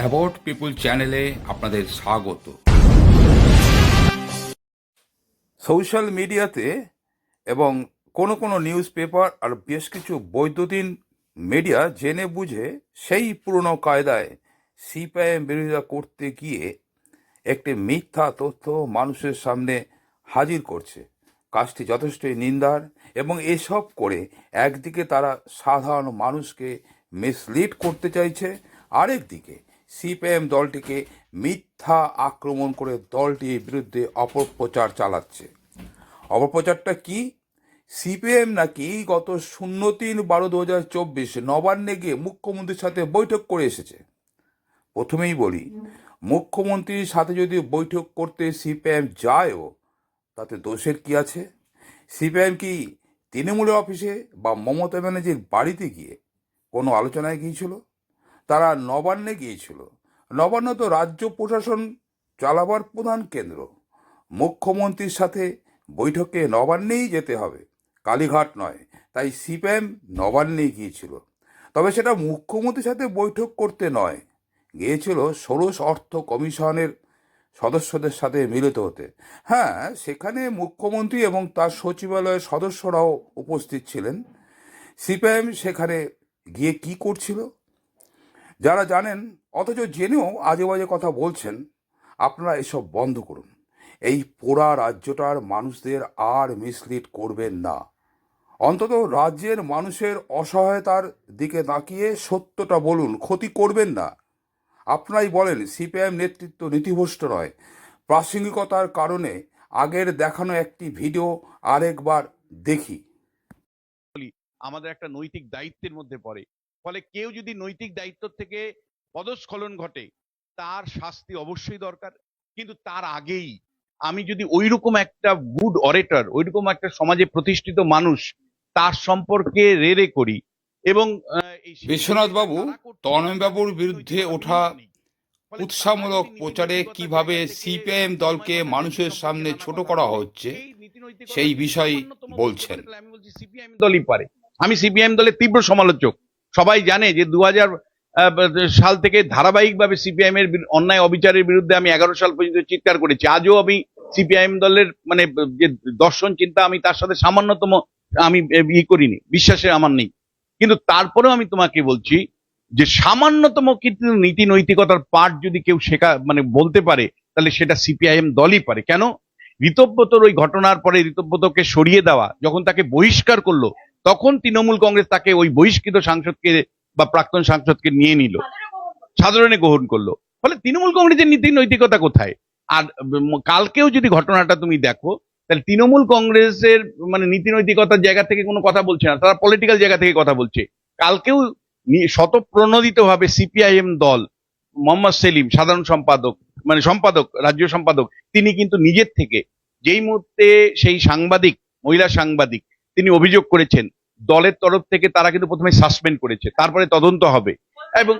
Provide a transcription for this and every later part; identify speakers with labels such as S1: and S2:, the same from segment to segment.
S1: About পিপুল চ্যানেলে আপনাদের স্বাগত। সোশ্যাল মিডিয়াতে এবং কোনো কোনো নিউজ পেপার আর বেশ কিছু বৈদ্যুতিন মিডিয়া জেনে বুঝে সেই পুরনো কায়দায় সিপিআইএম বিরোধিতা করতে গিয়ে একটি মিথ্যা তথ্য মানুষের সামনে হাজির করছে। কাজটি যথেষ্টই নিন্দার এবং এসব করে একদিকে তারা সাধারণ মানুষকে মিসলিড করতে চাইছে, আরেকদিকে সিপিএম দলটিকে মিথ্যা আক্রমণ করে দলটির বিরুদ্ধে অপপ্রচার চালাচ্ছে। অপপ্রচারটা কি? সিপিএম নাকি গত শূন্য তিন বারো দু হাজার চব্বিশ নবান্নে গিয়ে মুখ্যমন্ত্রীর সাথে বৈঠক করে এসেছে। প্রথমেই বলি, মুখ্যমন্ত্রীর সাথে যদি বৈঠক করতে সিপিএম যায়ও, তাতে দোষের কি আছে? সিপিএম কি তৃণমূলের অফিসে বা মমতা ব্যানার্জির বাড়িতে গিয়ে কোনো আলোচনায় গিয়েছিল? তারা নবান্নে গিয়েছিল। নবান্ন তো রাজ্য প্রশাসন চালাবার প্রধান কেন্দ্র। মুখ্যমন্ত্রীর সাথে বৈঠকে নবান্নেই যেতে হবে। কালীঘাট নয়, তাই সিপিএম নবান্নেই গিয়েছিল। তবে সেটা মুখ্যমন্ত্রীর সাথে বৈঠক করতে নয়। গিয়েছিল ষোড়শ অর্থ কমিশনের সদস্যদের সাথে মিলিত হতে। হ্যাঁ সেখানে মুখ্যমন্ত্রী এবং তার সচিবালয়ের সদস্যরাও উপস্থিত ছিলেন। সিপিআইএম সেখানে গিয়ে কি করছিল? যারা জানেন, অথচ জেনেও আজে বাজে কথা বলছেন, আপনারা এসব বন্ধ করুন। এই পোড়া রাজ্যটার মানুষদের আর মিসলিড করবেন না। অন্তত রাজ্যের মানুষের অসহায়তার দিকে তাকিয়ে সত্যটা বলুন, ক্ষতি করবেন না। আপনারাই বলেন, সিপিআইএম নেতৃত্ব নীতিভ্রষ্ট নয়। প্রাসঙ্গিকতার কারণে আগের দেখানো একটি ভিডিও আরেকবার দেখি।
S2: আমাদের একটা নৈতিক দায়িত্বের মধ্যে পড়ে। ফলে কেউ যদি নৈতিক দায়িত্ব থেকে পদস্খলন ঘটে তার শাস্তি অবশ্যই দরকার। কিন্তু তার আগেই আমি যদি ওইরকম একটা গুড অরেটর ওইরকম একটা সমাজে প্রতিষ্ঠিত মানুষ তার সম্পর্কে রে রে করি এবং
S1: বিশ্বনাথ বাবু, তনয় বাবুর বিরুদ্ধে ওঠা উৎসাহমূলক প্রচারে কীভাবে সিপিআইএম দলকে মানুষের সামনে ছোট করা হচ্ছে সেই বিষয় বলছেন।
S2: আমি বলছি সিপিআইএম দলই পারে। আমি সিপিআইএম দলের তীব্র সমালোচক। সবাই জানে যে দু হাজার সাল থেকে ধারাবাহিকভাবে সিপিআইএম এর অন্যায় অবিচারের বিরুদ্ধে আমি এগারো সাল পর্যন্ত চিৎকার করেছি। আজও আমি সিপিআইএম দলের মানে যে দর্শন চিন্তা, আমি তার সাথে সামান্যতম আমি ই করিনি। বিশ্বাসের আমার নেই। কিন্তু তারপরেও আমি তোমাকে বলছি যে সামান্যতম কিন্তু নীতি নৈতিকতার পাঠ যদি কেউ শেখা মানে বলতে পারে, তাহলে সেটা সিপিআইএম দলই পারে। কেন? ঋতব্রতর ওই ঘটনার পরে ঋতব্রতকে সরিয়ে দেওয়া, যখন তাকে বহিষ্কার করল তখন তৃণমূল কংগ্রেস তাকে ওই বহিষ্কৃত সাংসদকে বা প্রাক্তন সাংসদকে নিয়ে নিল। সাধারণে গ্রহণ করল। ফলে তৃণমূল কংগ্রেসের নীতি নৈতিকতা কোথায়? আর কালকেও যদি ঘটনাটা তুমি দেখো, তাহলে তৃণমূল কংগ্রেসের মানে নীতি নৈতিকতার জায়গা থেকে কোনো কথা বলছে না। তারা পলিটিক্যাল জায়গা থেকে কথা বলছে। কালকেও শতপ্রণোদিত ভাবে সিপিআইএম দল, মোহাম্মদ সেলিম, সাধারণ সম্পাদক মানে সম্পাদক, রাজ্য সম্পাদক, তিনি কিন্তু নিজের থেকে যেই মুহূর্তে সেই সাংবাদিক, মহিলা সাংবাদিক, তিনি অভিযোগ করেছেন দলের তরফ থেকে তারা কিন্তু প্রথমে সাসপেন্ড করেছে তারপরে তদন্ত হবে। এবং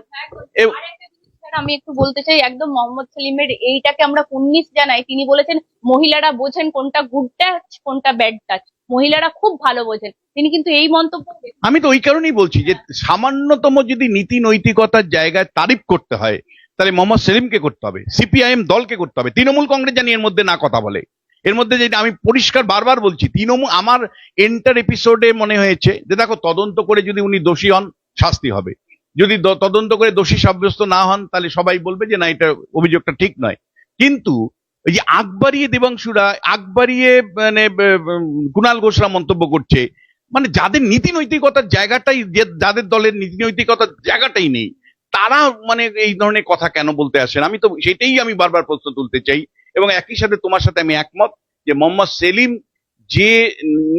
S3: আমি একটু বলতে চাই একদম মোহাম্মদ সেলিমের এইটাকে আমরা কুন্নিস জানাই। তিনি বলেছেন মহিলারা বোঝেন কোনটা গুড টাচ কোনটা ব্যাড টাচ মহিলারা খুব ভালো বোঝেন। তিনি কিন্তু এই মন্তব্য
S2: আমি তো ওই কারণেই বলছি যে সামান্যতম যদি নীতি নৈতিকতার জায়গায় তারিফ করতে হয় তাহলে মোহাম্মদ সেলিমকে করতে হবে সিপিআইএম দলকে করতে হবে। তৃণমূল কংগ্রেস জানি এর মধ্যে না কথা বলে। এর মধ্যে যেটা আমি পরিষ্কার বারবার বলছি, তৃণমূল, আমার এন্টার এপিসোডে মনে হয়েছে যে দেখো, তদন্ত করে যদি উনি দোষী হন, শাস্তি হবে। যদি তদন্ত করে দোষী সাব্যস্ত না হন, তাহলে সবাই বলবে যে না, এটা অভিযোগটা ঠিক নয়। কিন্তু ওই যে আগ বাড়িয়ে দেবাংশুরা আগ বাড়িয়ে মানে কুণাল ঘোষরা মন্তব্য করছে মানে যাদের নীতি নৈতিকতার জায়গাটাই যাদের দলের নীতি নৈতিকতার জায়গাটাই নেই, তারা মানে এই ধরনের কথা কেন বলতে আসেন? আমি তো, সেটাই আমি বারবার প্রশ্ন তুলতে চাই। এবং একই সাথে তোমার সাথে আমি একমত যে মোহাম্মদ সেলিম যে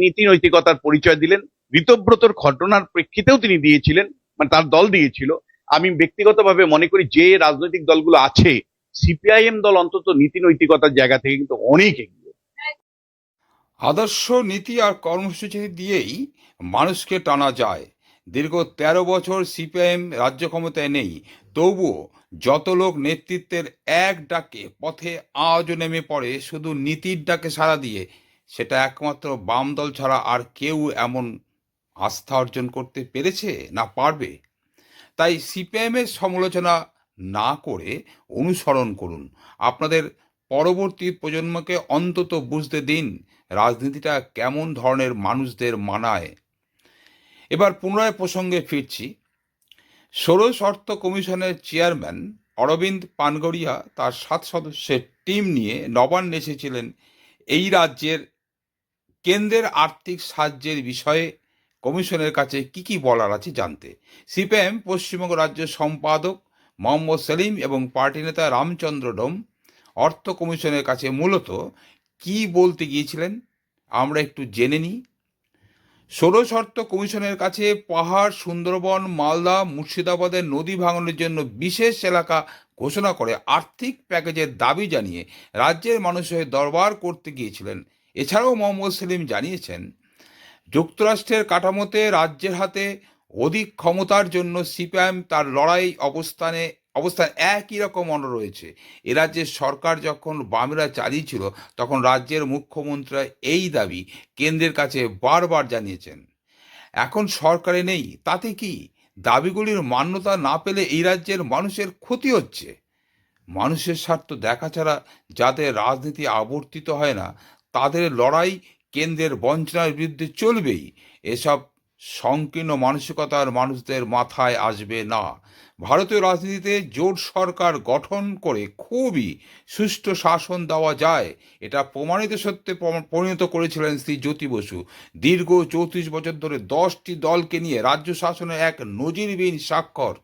S2: নীতি নৈতিকতার পরিচয় দিলেন, ঋতব্রতর ঘটনার প্রেক্ষিতেও তিনি দিয়েছিলেন মানে তার দল দিয়েছিল। আমি ব্যক্তিগতভাবে মনে করি যে রাজনৈতিক দলগুলো আছে, সিপিআইএম দল অন্তত নীতি নৈতিকতার জায়গা থেকে কিন্তু অনেক এগিয়ে।
S1: আদর্শ নীতি আর কর্মসূচি দিয়েই মানুষকে টানা যায়। দীর্ঘ তেরো বছর সিপিআইএম রাজ্য ক্ষমতায় নেই। তবুও যত লোক নেতৃত্বের এক ডাকে পথে আজও নেমে পড়ে, শুধু নীতির ডাকে সাড়া দিয়ে, সেটা একমাত্র বাম দল ছাড়া আর কেউ এমন আস্থা অর্জন করতে পেরেছে না পারবে? তাই সিপিআইএমের সমালোচনা না করে অনুসরণ করুন। আপনাদের পরবর্তী প্রজন্মকে অন্তত বুঝতে দিন রাজনীতিটা কেমন ধরনের মানুষদের মানায়। এবার পুনরায় প্রসঙ্গে ফিরছি। ষোড়শ অর্থ কমিশনের চেয়ারম্যান অরবিন্দ পানগড়িয়া তার সাত সদস্যের টিম নিয়ে নবান্নে এসেছিলেন এই রাজ্যের কেন্দ্রের আর্থিক সাহায্যের বিষয়ে কমিশনের কাছে কি কি বলার আছে জানতে। সিপিএম, পশ্চিমবঙ্গ রাজ্য সম্পাদক মোহাম্মদ সেলিম এবং পার্টি নেতা রামচন্দ্র ডোম অর্থ কমিশনের কাছে মূলত কি বলতে গিয়েছিলেন, আমরা একটু জেনে নিই। ষোড়শ অর্থ কমিশনের কাছে পাহাড়, সুন্দরবন, মালদা, মুর্শিদাবাদের নদী ভাঙনের জন্য বিশেষ এলাকা ঘোষণা করে আর্থিক প্যাকেজের দাবি জানিয়ে রাজ্যের মানুষের দরবার করতে গিয়েছিলেন। এছাড়াও মোহাম্মদ সেলিম জানিয়েছেন, যুক্তরাষ্ট্রের কাঠামোতে রাজ্যের হাতে অধিক ক্ষমতার জন্য সিপিআইএম তার লড়াই অবস্থানে অবস্থান একই রকম মনে রয়েছে। এ রাজ্যের সরকার যখন বামেরা চালিয়েছিল, তখন রাজ্যের মুখ্যমন্ত্রী এই দাবি কেন্দ্রের কাছে বারবার জানিয়েছেন। এখন সরকারে নেই, তাতে কি? দাবিগুলির মান্যতা না পেলে এই রাজ্যের মানুষের ক্ষতি হচ্ছে। মানুষের স্বার্থ দেখা ছাড়া যাদের রাজনীতি আবর্তিত হয় না, তাদের লড়াই কেন্দ্রের বঞ্চনার বিরুদ্ধে চলবেই। এসব সংকীর্ণ মানসিকতার মানুষদের মাথায় আসবে না। ভারতীয় রাজনীতিতে জোট সরকার গঠন করে খুবই সুষ্ঠু শাসন দেওয়া যায়। এটা প্রমাণিত সত্যে পরিণত করেছিলেন শ্রী জ্যোতি বসু। দীর্ঘ চৌত্রিশ বছর ধরে দশটি দলকে নিয়ে রাজ্য শাসনের এক নজিরবিহীন স্বাক্ষর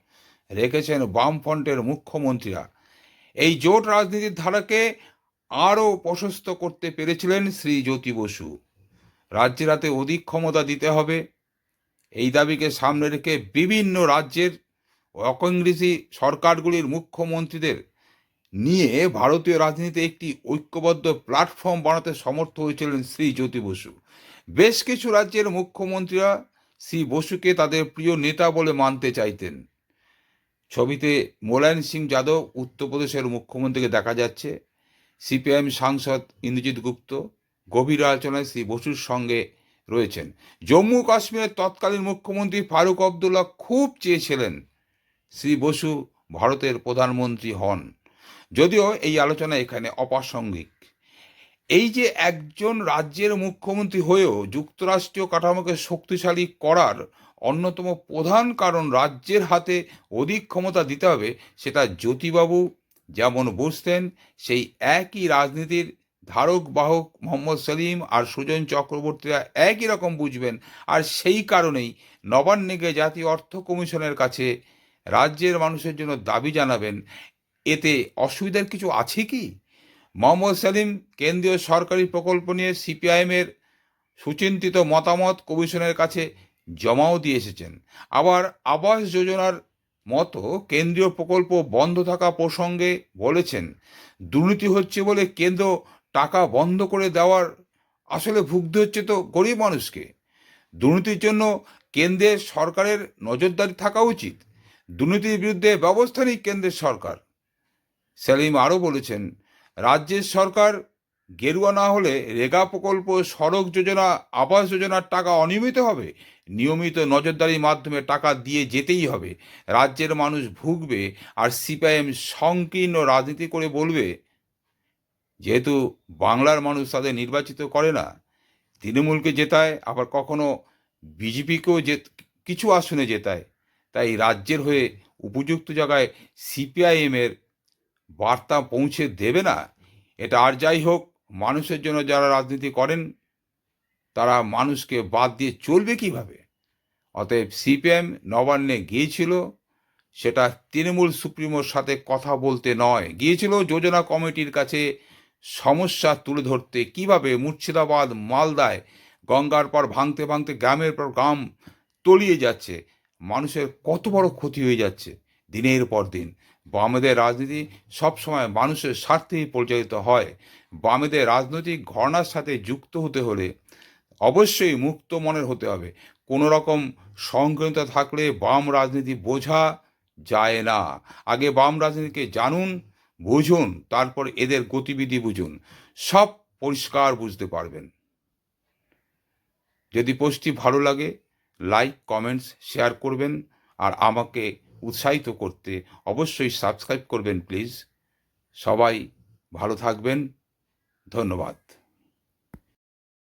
S1: রেখেছেন বামফ্রন্টের মুখ্যমন্ত্রীরা। এই জোট রাজনীতির ধারাকে আরও প্রশস্ত করতে পেরেছিলেন শ্রী জ্যোতি বসু। রাজ্যের হাতে অধিক ক্ষমতা দিতে হবে। এই দাবিকে সামনে রেখে বিভিন্ন রাজ্যের অকংগ্রেসি সরকারগুলির মুখ্যমন্ত্রীদের নিয়ে ভারতীয় রাজনীতিতে একটি ঐক্যবদ্ধ প্ল্যাটফর্ম বানাতে সমর্থ হয়েছিলেন শ্রী জ্যোতি বসু। বেশ কিছু রাজ্যের মুখ্যমন্ত্রীরা শ্রী বসুকে তাদের প্রিয় নেতা বলে মানতে চাইতেন। ছবিতে মোলায়ম সিং যাদব উত্তরপ্রদেশের মুখ্যমন্ত্রীকে দেখা যাচ্ছে। সিপিআইএম সাংসদ ইন্দ্রজিৎ গুপ্ত গভীর আলোচনায় শ্রী বসুর সঙ্গে রয়েছেন। জম্মু কাশ্মীরের তৎকালীন মুখ্যমন্ত্রী ফারুক আবদুল্লাহ খুব চেয়েছিলেন শ্রী বসু ভারতের প্রধানমন্ত্রী হন। যদিও এই আলোচনা এখানে অপ্রাসঙ্গিক। এই যে একজন রাজ্যের মুখ্যমন্ত্রী হয়েও যুক্তরাষ্ট্রীয় কাঠামোকে শক্তিশালী করার অন্যতম প্রধান কারণ রাজ্যের হাতে অধিক ক্ষমতা দিতে হবে, সেটা জ্যোতিবাবু যেমন বুঝতেন, সেই একই রাজনীতির ধারক, বাহক, মোহাম্মদ সেলিম আর সুজন চক্রবর্তীরা একই রকম বুঝবেন। আর সেই কারণেই নবান্নে গিয়ে জাতীয় অর্থ কমিশনের কাছে রাজ্যের মানুষের জন্য দাবি জানাবেন। এতে অসুবিধার কিছু আছে কি? মোহাম্মদ সেলিম কেন্দ্রীয় সরকারি প্রকল্প নিয়ে সিপিআইএমের সুচিন্তিত মতামত কমিশনের কাছে জমাও দিয়ে এসেছেন। আবার আবাস যোজনার মতো কেন্দ্রীয় প্রকল্প বন্ধ থাকা প্রসঙ্গে বলেছেন, দুর্নীতি হচ্ছে বলে কেন্দ্র টাকা বন্ধ করে দেওয়ার আসলে ভুগতে হচ্ছে তো গরিব মানুষকে। দুর্নীতির জন্য কেন্দ্রের সরকারের নজরদারি থাকা উচিত। দুর্নীতির বিরুদ্ধে ব্যবস্থা নিক কেন্দ্রের সরকার। সেলিম আরও বলেছেন, রাজ্যের সরকার গেরুয়া না হলে রেগা প্রকল্প, সড়ক যোজনা, আবাস যোজনার টাকা অনিয়মিত হবে। নিয়মিত নজরদারির মাধ্যমে টাকা দিয়ে যেতেই হবে। রাজ্যের মানুষ ভুগবে আর সিপিআইএম সংকীর্ণ রাজনীতি করে বলবে যেহেতু বাংলার মানুষ তাদের নির্বাচিত করে না, তৃণমূলকে জেতায়, আবার কখনো বিজেপিকেও যে কিছু আসনে জেতায়, তাই রাজ্যের হয়ে উপযুক্ত জায়গায় সিপিআইএমের বার্তা পৌঁছে দেবে না, এটা আর যাই হোক, মানুষের জন্য যারা রাজনীতি করেন, তারা মানুষকে বাদ দিয়ে চলবে কীভাবে? অতএব সিপিএম নবান্নে গিয়েছিল, সেটা তৃণমূল সুপ্রিমোর সাথে কথা বলতে নয়, গিয়েছিল যোজনা কমিটির কাছে সমস্যা তুলে ধরতে কীভাবে মুর্শিদাবাদ, মালদায় গঙ্গার পর ভাঙতে ভাঙতে গ্রামের পর গ্রাম তলিয়ে যাচ্ছে, মানুষের কত বড় ক্ষতি হয়ে যাচ্ছে দিনের পর দিন। বামেদের রাজনীতি সবসময় মানুষের স্বার্থেই পরিচালিত হয়। বামেদের রাজনৈতিক ঘটনার সাথে যুক্ত হতে হলে অবশ্যই মুক্ত মনের হতে হবে। কোনো রকম সংকীর্ণতা থাকলে বাম রাজনীতি বোঝা যায় না। আগে বাম রাজনীতিকে জানুন বুঝুন, তারপর এদের গতিবিধি বুঝুন। সব পরিষ্কার বুঝতে পারবেন। যদি পোস্টটি ভালো লাগে, লাইক, কমেন্টস, শেয়ার করবেন আর আমাকে উৎসাহিত করতে অবশ্যই সাবস্ক্রাইব করবেন, প্লিজ। সবাই ভালো থাকবেন। ধন্যবাদ।